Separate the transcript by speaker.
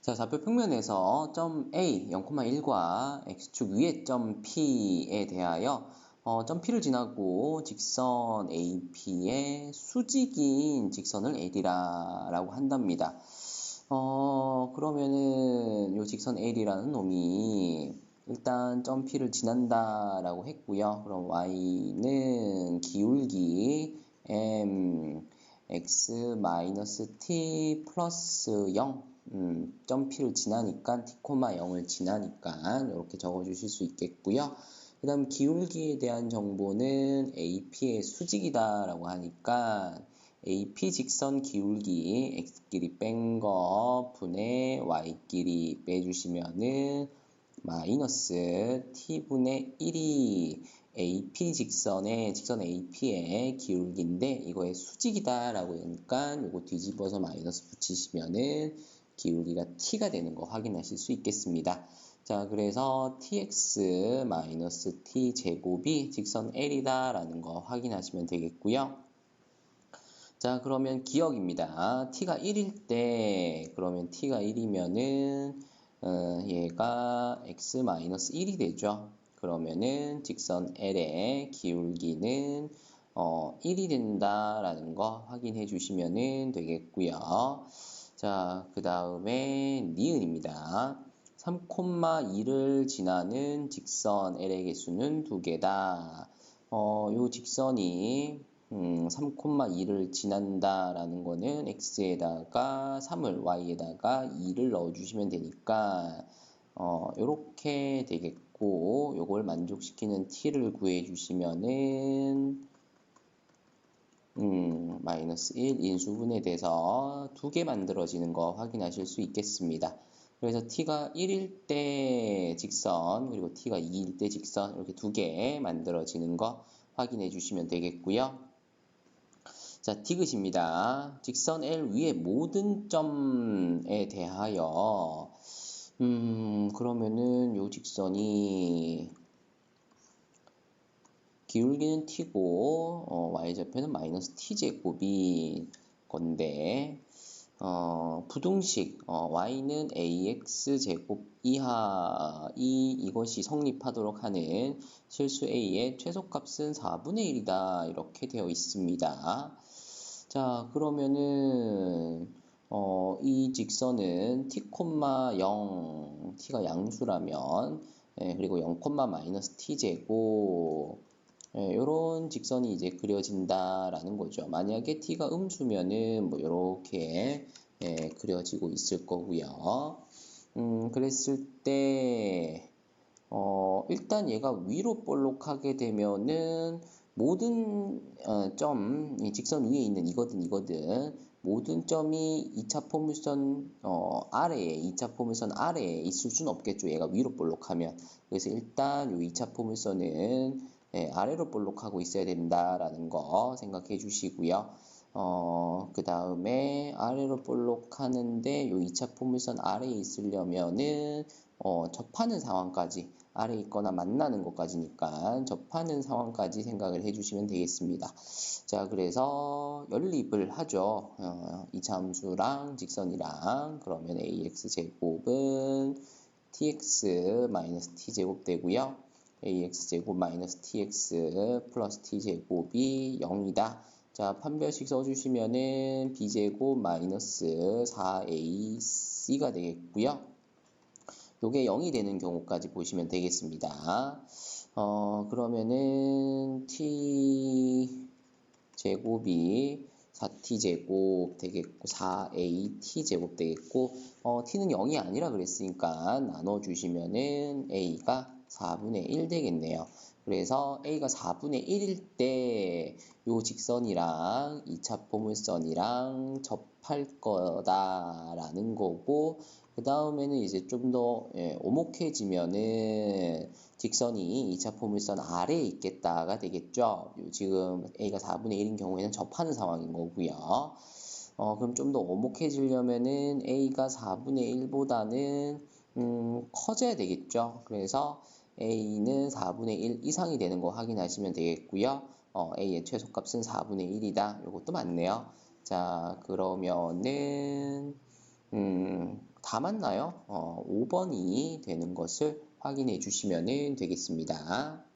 Speaker 1: 자, 좌표 평면에서 점 A 0,1과 x축 위의 점 P에 대하여 어, 점 P를 지나고 직선 AP의 수직인 직선을 L이라고 한답니다. 어, 그러면은 요 직선 L이라는 놈이 일단 점 P를 지난다라고 했고요. 그럼 Y는 기울기 M X 마이너스 T 플러스 0 음, 점 P를 지나니까 T, 0을 지나니까 이렇게 적어주실 수 있겠고요. 그 다음 기울기에 대한 정보는 AP의 수직이다라고 하니까 AP 직선 기울기 x끼리 뺀 거 분의 y끼리 빼주시면은 마이너스 t분의 1이 AP 직선의 직선 AP의 기울기인데 이거의 수직이다라고 하니까 이거 뒤집어서 마이너스 붙이시면은 기울기가 t가 되는 거 확인하실 수 있겠습니다. 자, 그래서 tx 마이너스 t 제곱이 직선 l이다라는 거 확인하시면 되겠고요. 자, 그러면 기억입니다. t가 1일 때 그러면 t가 1이면은 어, 얘가 x 마이너스 1이 되죠. 그러면은 직선 l의 기울기는 어, 1이 된다라는 거 확인해 주시면 되겠고요. 자, 그 다음에 니은입니다. 3,2를 지나는 직선 L의 개수는 두 개다. 어, 요 직선이 음, 3,2를 지난다라는 거는 x에다가 3을 y에다가 2를 넣어주시면 되니까 어, 요렇게 되겠고 요걸 만족시키는 t를 구해주시면은 음, 마이너스 1 인수분해 돼서 두 개 만들어지는 거 확인하실 수 있겠습니다. 그래서 t가 1일 때 직선 그리고 t가 2일 때 직선 이렇게 두 개 만들어지는 거 확인해 주시면 되겠고요. 자, 디귿입니다. 직선 L 위의 모든 점에 대하여 음, 그러면은 요 직선이 기울기는 t고 어, y좌표는 마이너스 t제곱이 건데 어, 부등식 어, y는 ax제곱 이하 이 이것이 성립하도록 하는 실수 a의 최소값은 4분의 1이다 이렇게 되어 있습니다. 자 그러면은 어, 이 직선은 t, 0 t가 양수라면 예, 그리고 0, 마이너스 t제곱 이런 예, 직선이 이제 그려진다라는 거죠. 만약에 t가 음수면은 뭐 이렇게 예, 그려지고 있을 거고요. 음, 그랬을 때 어, 일단 얘가 위로 볼록하게 되면은 모든 어, 점, 이 직선 위에 있는 이거든 이거든 모든 점이 2차 포물선 어, 아래에 2차 포물선 아래에 있을 수는 없겠죠. 얘가 위로 볼록하면 그래서 일단 이 2차 포물선은 예, 아래로 볼록하고 있어야 된다라는 거 생각해 주시고요. 어, 그 다음에 아래로 볼록하는데 요 2차 포물선 아래에 있으려면은 어, 접하는 상황까지 아래 있거나 만나는 것까지니까 접하는 상황까지 생각을 해주시면 되겠습니다. 자, 그래서 연립을 하죠. 어, 이차 함수랑 직선이랑 그러면 ax 제곱은 tx 마이너스 t 제곱 되고요. Ax제곱 마이너스 tx 플러스 t제곱이 0이다. 자, 판별식 써주시면은 b제곱 마이너스 4ac가 되겠고요. 요게 0이 되는 경우까지 보시면 되겠습니다. 어, 그러면은 t 제곱이 4t제곱 되겠고 4at 제곱 되겠고 어, t는 0이 아니라 그랬으니까 나눠주시면은 a가 4분의 1 되겠네요. 그래서 a가 4분의 1일 때 요 직선이랑 2차 포물선이랑 접할 거다라는 거고 그 다음에는 이제 좀더 예, 오목해지면은 직선이 2차 포물선 아래에 있겠다가 되겠죠. 지금 a가 4분의 1인 경우에는 접하는 상황인 거고요. 어, 그럼 좀 더 오목해지려면은 a가 4분의 1보다는 음, 커져야 되겠죠. 그래서 a는 4분의 1 이상이 되는 거 확인하시면 되겠고요. 어, a의 최소값은 4분의 1이다. 이것도 맞네요. 자, 그러면은 음, 다 맞나요? 어, 5번이 되는 것을 확인해 주시면 되겠습니다.